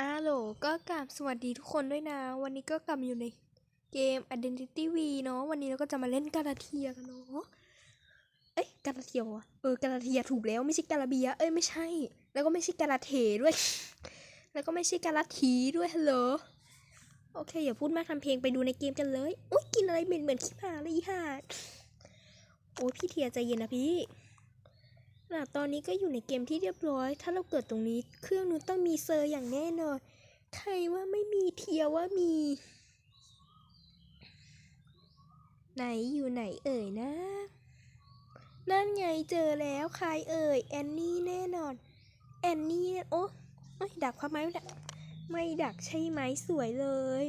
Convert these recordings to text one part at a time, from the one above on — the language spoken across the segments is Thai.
อาโหลก็กราบสวัสดีทุกคนด้วยนะ วันนี้ก็กลับอยู่ในเกม Identity V เนาะวันนี้เราก็จะมาเล่นกาลาเทียกันเนาะเอ้ยกาลาเทียวะเออกาลาเทียถูกแล้วไม่ใช่กาลาเบีย เอ้ยไม่ใช่ แล้วก็ไม่ใช่กาลาเทด้วย แล้วก็ไม่ใช่กาลาทีด้วยฮัลโหลโอเคอย่าพูดมากทำเพลงไปดูในเกมกันเลยอุ้ยกินอะไรเหม็นเหมือนขี้หมาเลยอีห่าโอ้ยพี่เทียใจเย็นนะพี่ น่ะตอนนี้ก็อยู่ในเกมที่เรียบร้อย ถ้าเราเกิดตรงนี้ เครื่องนู้นต้องมีเซอร์อย่างแน่นอน ใครว่าไม่มีเทียว่ามี ไหนอยู่ไหนเอ่ยนะ นั่นไงเจอแล้วใครเอ่ย แอนนี่แน่นอน แอนนี่โอ้ไม่ดักความไม้ไม่ดัก ไม่ดักใช่ไหมสวยเลย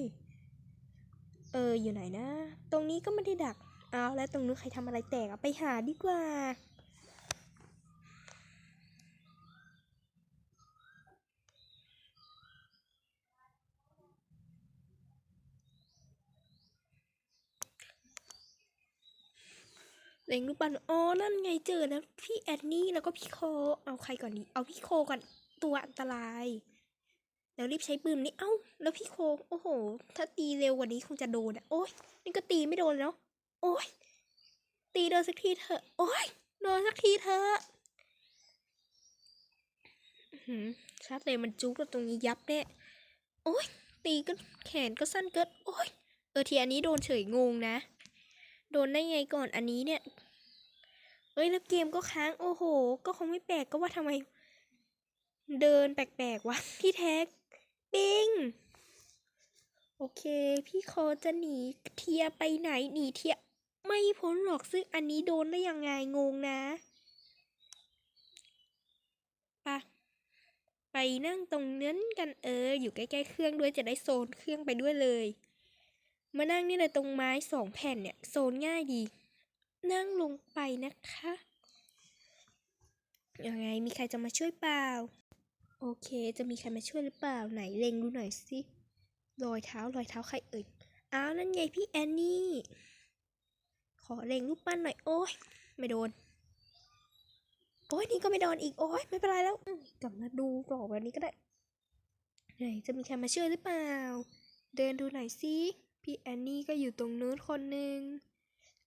เอออยู่ไหนนะ ตรงนี้ก็ไม่ได้ดัก เอาแล้วตรงนู้นใครทำอะไรแตกอะไปหาดีกว่า เล็งรูปปั้นอ๋อนั่นไงเจอแล้วพี่แอนนี่แล้วก็พี่โค เอาใครก่อนดีเอาพี่โคก่อนตัวอันตราย แล้วรีบใช้ปืนนี่เอ้า แล้วพี่โคโอ้โห ถ้าตีเร็วกว่านี้คงจะโดนอะโอ้ยนี่ก็ตีไม่โดนแล้วโอ้ยตีโดนสักทีเถอะโอ้ยโดนสักทีเถอะอื้อหือชัดเลยมันจุกแล้วตรงนี้ยับแน่โอ้ยตีก็แขนก็สั้นเกินโอ้ยเออทีอันนี้โดนเฉยงงนะ โดนได้ไงก่อนอันนี้เนี่ย เอ้ยแล้วเกมก็ค้างโอ้โห ก็คงไม่แปลกก็ว่าทำไม เดินแปลกๆวะพี่แท็กปิงโอเค พี่โคจะหนีเทียไปไหนหนีเทียไม่พ้นหรอกซึ่งอันนี้โดนได้ยังไงงงนะปะไปนั่งตรงนั้นกันเออ อยู่ใกล้ๆเครื่องด้วยจะได้โซนเครื่องไปด้วยเลย มานั่งนี่เลยตรงไม้สองแผ่นเนี่ย โซนง่ายดี นั่งลงไปนะคะ ยังไงมีใครจะมาช่วยเปล่า โอเค จะมีใครมาช่วยหรือเปล่าไหนเล็งดูหน่อยสิรอยเท้ารอยเท้าใครเอ่ย อ้าวนั่นไงพี่แอนนี่ ขอเล็งรูปปั้นหน่อยโอ้ยไม่โดน โอ้ยนี่ก็ไม่โดนอีกโอ้ยไม่เป็นไรแล้วกลับมาดูต่อแบบนี้ก็ได้ ไหนจะมีใครมาช่วยหรือเปล่า เดินดูหน่อยสิพี่แอนนี่ก็อยู่ตรงนู้นคนหนึ่ง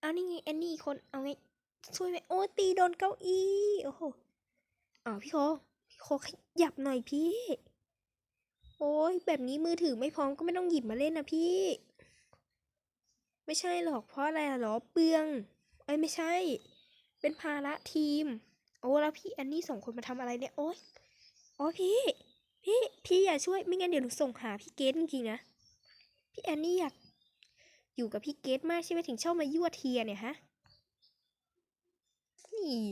เอานี่ไงแอนนี่คน เอาไง ช่วยไหมโอ้ตีโดนเก้าอี้ โอ้โหอ๋อพี่โคพี่โคขยับหน่อยพี่ โอ้ยแบบนี้มือถือไม่พร้อมก็ไม่ต้องหยิบมาเล่นนะพี่ ไม่ใช่หรอกเพราะอะไรหรอเปลือง เอ้ยไม่ใช่ เป็นภาระทีม โอ้แล้วพี่แอนนี่สองคนมาทำอะไรเนี่ย โอ้ยโอ้พี่ พี่ พี่อย่าช่วยไม่งั้นเดี๋ยวหนูส่งหาพี่เกดจริงๆนะ พี่แอนนี่อยาก อยู่กับพี่เกดมากใช่ไหมถึงชอบมายั่วเทียเนี่ยฮะ นี่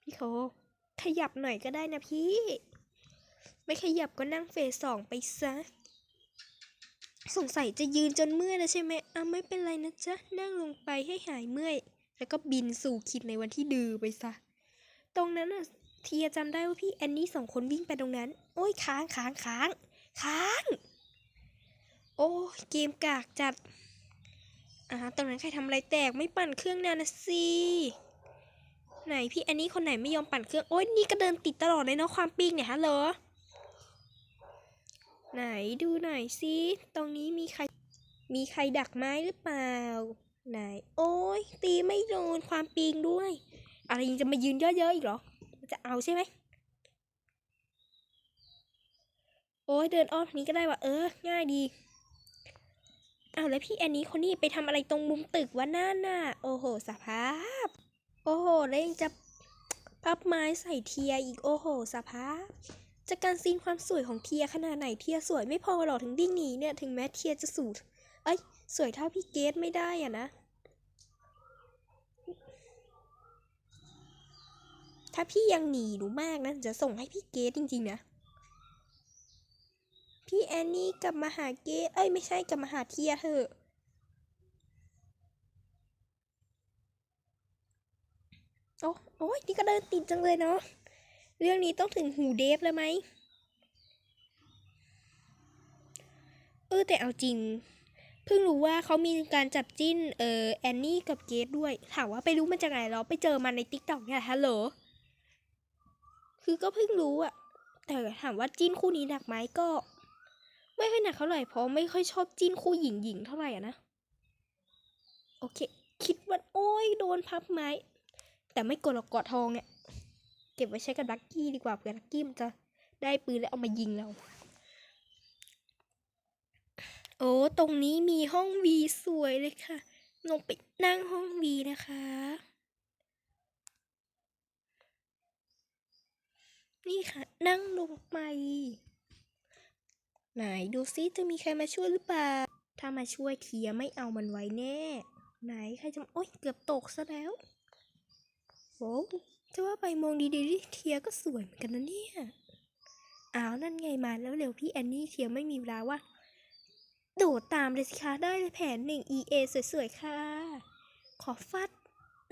พี่โคขยับหน่อยก็ได้นะพี่ ไม่ขยับก็นั่งเฟสสองไปซะ สงสัยจะยืนจนเมื่อยแล้วใช่ไหมอะไม่เป็นไรนะจ๊ะ นั่งลงไปให้หายเมื่อย แล้วก็บินสู่คิดในวันที่ดือไปซะ ตรงนั้นน่ะเทียจำได้ว่าพี่แอนนี่สองคนวิ่งไปตรงนั้น โอ้ยค้างค้างค้างค้าง โอ้เกมกากจัดอ่าตรงนั้นใครทำอะไรแตกไม่ปั่นเครื่องนานนะสิไหนพี่แอนนี่คนไหนไม่ยอมปั่นเครื่องโอ้ยนี่ก็เดินติดตลอดเลยเนาะความปีกเนี่ยฮะเหรอไหนดูหน่อยสิตรงนี้มีใครมีใครดักไม้หรือเปล่า ไหน โอ้ยตีไม่โดนความปีงด้วย อะไรยังจะมายืนเยอะๆอีกเหรอ จะเอาใช่ไหมโอ้ยเดินอ้อมนี้ก็ได้ว่ะเออ ง่ายดี อ้าแล้วพี่แอนนี่คนนี้ไปทำอะไรตรงมุมตึกวะนั่นน่ะ โอ้โห สภาพ โอ้โห แล้วยังจะพับไม้ใส่เทียอีกโอ้โห สภาพจากการซีนความสวยของเทียขนาดไหนเทียสวยไม่พอหรอกถึงดิ้งหนีเนี่ยถึงแม้เทียจะสูดเอ้ยสวยเท่าพี่เกดไม่ได้อะนะ ถ้าพี่ยังหนีหนูมากนะจะส่งให้พี่เกดจริงๆนะ พี่แอนนี่กลับมาหาเกดเอ้ยไม่ใช่กลับมาหาเทียเถอะโอ้โอ้ยนี่ก็เดินติดจังเลยเนาะเรื่องนี้ต้องถึงหูเดฟแล้วไหมเออแต่เอาจริง เพิ่งรู้ว่าเขามีการจับจิ้นเออแอนนี่กับเกดด้วย ถามว่าไปรู้มาจากไหนเหรอไปเจอมันในติ๊กต็อกเนี่ยฮัลโหลคือก็เพิ่งรู้อะแต่ถามว่าจิ้นคู่นี้หนักไหมก็ ไม่ค่อยหนักเท่าไหร่เพราะไม่ค่อยชอบจิ้นคู่หญิงหญิงๆเท่าไหร่อะนะโอเค คิดว่าโอ้ยโดนพับไม้ แต่ไม่กดหรอกกอดทองเนี่ยเก็บไว้ใช้กับลักกี้ดีกว่าเผื่อลักกี้มันจะได้ปืนแล้วเอามายิงเรา โอ้ตรงนี้มีห้องวีสวยเลยค่ะ ลงไปนั่งห้องวีนะคะ นี่ค่ะ นั่งลงไป ไหนดูซิจะมีใครมาช่วยหรือเปล่า ถ้ามาช่วยเทียไม่เอามันไว้แน่ ไหนใครจะโอ๊ยเกือบตกซะแล้วโอ้จะว่าไปมองดีๆดิเทียก็สวยเหมือนกันนะเนี่ย อ้าวนั่นไงมาแล้วเร็วพี่แอนนี่เทียไม่มีเวลาว่า โดดตามเลยสิคะได้เลยแผนหนึ่ง EA สวยๆค่ะ ขอฟัด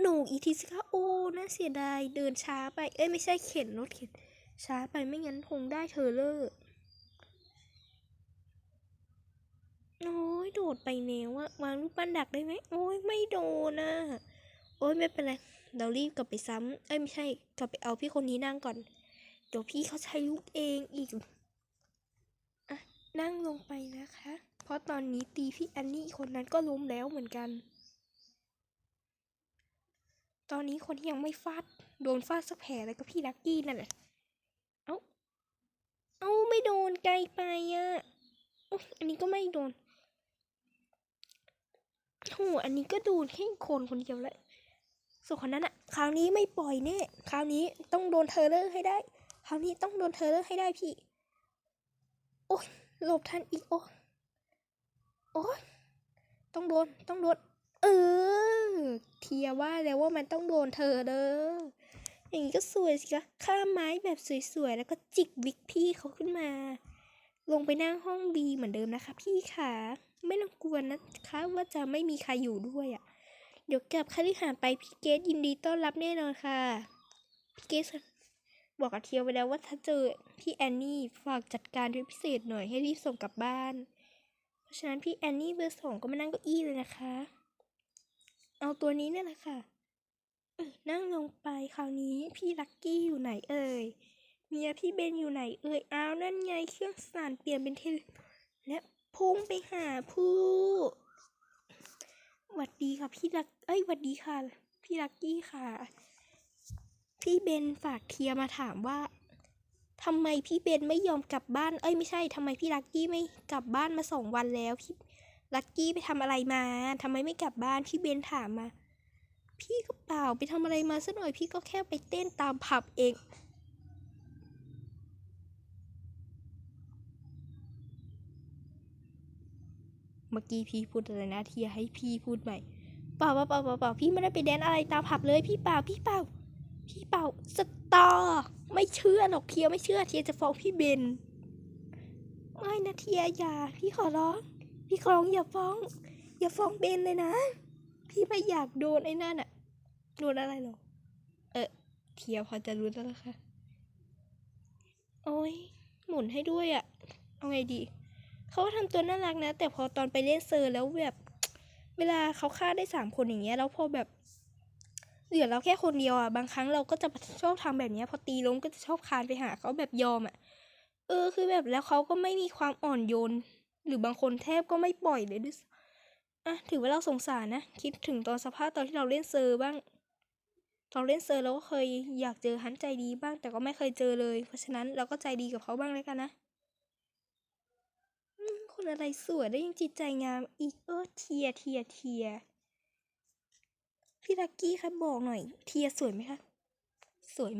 หนูอีทีสิคะโอ้น่าเสียดายเดินช้าไป เอ้ยไม่ใช่เข็นรถเข็นช้าไปไม่งั้นคงได้เธอเลอร์โอ้ ยโดดไปแนวอะวางรูปปั้นดักได้ไหมโอ้ยไม่โดนอะโอ้ยไม่เป็นไรเรารีบกลับไปซ้ำเอ้ยไม่ใช่กลับไปเอาพี่คนนี้นั่งก่อน เดี๋ยวพี่เขาใช้ลูกเองอีกอะนั่งลงไปนะคะ เพราะตอนนี้ตีพี่แอนนี่คนนั้นก็ล้มแล้วเหมือนกัน ตอนนี้คนที่ยังไม่ฟาดโดนฟาดสักแผลเลยก็พี่ลักกี้นั่นแหละเอ้าเอ้าไม่โดนไกลไปอะอันนี้ก็ไม่โดน โหอันนี้ก็ดนแค่คนคนเดียวแหละส่วนคนนั้นอะคราวนี้ไม่ปล่อยแน่ คราวนี้ต้องโดนเทอเลอร์ให้ได้ คราวนี้ต้องโดนเทอเลอร์ให้ได้พี่ โอ๊ยหลบทันอีกโอ้โอ๊ยต้องโดน ต้องโดน เออ เทียว่าแล้วว่ามันต้องโดนเธอเด้อ อย่างนี้ก็สวยสิคะข้ามไม้แบบสวยๆ แล้วก็จิกวิกพี่เขาขึ้นมา ลงไปนั่งห้องบีเหมือนเดิมนะคะพี่ค่ะ ไม่ต้องกลัวนะคะว่าจะไม่มีใครอยู่ด้วยอะ่ะ เดี๋ยวกลับคฤหาสน์ไปพี่เกดยินดีต้อนรับแน่นอนค่ะพี่เกดบอกกับเทียวไปแล้วว่าถ้าเจอพี่แอนนี่ฝากจัดการด้วยพิเศษหน่อยให้รีบส่งกลับบ้าน เพราะฉะนั้นพี่แอนนี่เบอร์สองก็มานั่งเก้าอี้เลยนะคะ เอาตัวนี้นี่แหละค่ะนั่งลงไปคราวนี้พี่ลักกี้อยู่ไหนเอ่ยเมียพี่เบนอยู่ไหนเอ่ยอ้าวนั่นไงเครื่องสั่นเปลี่ยนเป็นเทลและ พุ่งไปหาผู้หวัดดีค่ะพี่ลัก เอ้ยหวัดดีค่ะ พี่ลักกี้ค่ะ พี่เบนฝากเทียมาถามว่าทำไมพี่เบนไม่ยอมกลับบ้าน เอ้ยไม่ใช่ทำไมพี่ลักกี้ไม่กลับบ้านมาสองวันแล้วพี่ลักกี้ไปทำอะไรมาทำไมไม่กลับบ้านพี่เบนถามมา พี่ก็เปล่าไปทำอะไรมาสัหน่อยพี่ก็แค่ไปเต้นตามผับเอง เมื่อกี้พี่พูดอะไรนะที่ให้พี่พูดใหม่เปล่าเปล่าเปล่าเปล่าเปล่าพี่ไม่ได้ไปแดนอะไรตามผับเลยพี่เปล่าพี่เปล่าพี่เปล่าสตอไม่เชื่อหรอกเทียไม่เชื่อเทียจะฟ้องพี่เบนไม่นะเทียอย่า พี่ขอร้อง พี่ขอร้องอย่าฟ้อง อย่าฟ้องเบนเลยนะ พี่ไม่อยากโดนไอ้นั่นอะโดนอะไรหรอเออเทียพอจะรู้แล้วนะคะโอ้ยหมุนให้ด้วยอะเอาไงดี เขาก็ทำตัวน่ารักนะ แต่พอตอนไปเล่นเซอร์แล้วแบบเวลาเขาฆ่าได้สามคนอย่างเงี้ย แล้วพอแบบเหลือเราแค่คนเดียวอะบางครั้งเราก็จะชอบทำแบบเนี้ย พอตีล้มก็จะชอบคานไปหาเขาแบบยอมอะเออคือแบบแล้วเขาก็ไม่มีความอ่อนโยน หรือบางคนแทบก็ไม่ปล่อยเลยด้วยอะถือว่าเราสงสารนะคิดถึงตอนสภาพตอนที่เราเล่นเซอร์บ้างตอนเล่นเซอร์เราก็เคยอยากเจอฮันใจดีบ้างแต่ก็ไม่เคยเจอเลย เพราะฉะนั้นเราก็ใจดีกับเขาบ้างเลยกันนะ คนอะไรสวยได้ยังจิตใจงามอีกเออเทียเทียเทียพี่ลักกี้คะบอกหน่อย เทียสวยไหมคะ สวยมาก